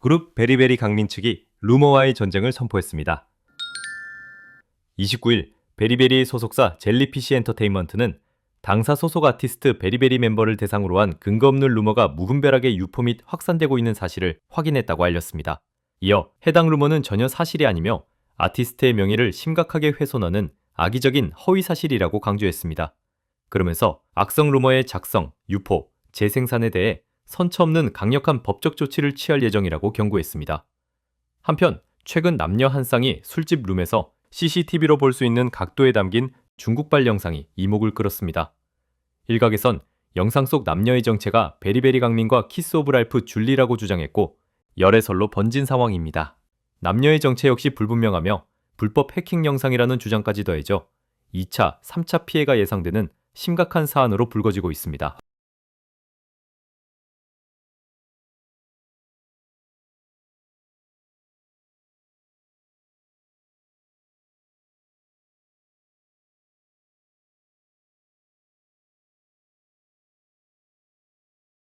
그룹 베리베리 강민 측이 루머와의 전쟁을 선포했습니다. 29일 베리베리 소속사 젤리피시 엔터테인먼트는 당사 소속 아티스트 베리베리 멤버를 대상으로 한 근거 없는 루머가 무분별하게 유포 및 확산되고 있는 사실을 확인했다고 알렸습니다. 이어 해당 루머는 전혀 사실이 아니며 아티스트의 명예를 심각하게 훼손하는 악의적인 허위 사실이라고 강조했습니다. 그러면서 악성 루머의 작성, 유포, 재생산에 대해 선처 없는 강력한 법적 조치를 취할 예정이라고 경고했습니다. 한편 최근 남녀 한 쌍이 술집 룸에서 CCTV로 볼 수 있는 각도에 담긴 중국발 영상이 이목을 끌었습니다. 일각에선 영상 속 남녀의 정체가 베리베리 강민과 키스 오브 랄프 줄리라고 주장했고 열애설로 번진 상황입니다. 남녀의 정체 역시 불분명하며 불법 해킹 영상이라는 주장까지 더해져 2차, 3차 피해가 예상되는 심각한 사안으로 불거지고 있습니다.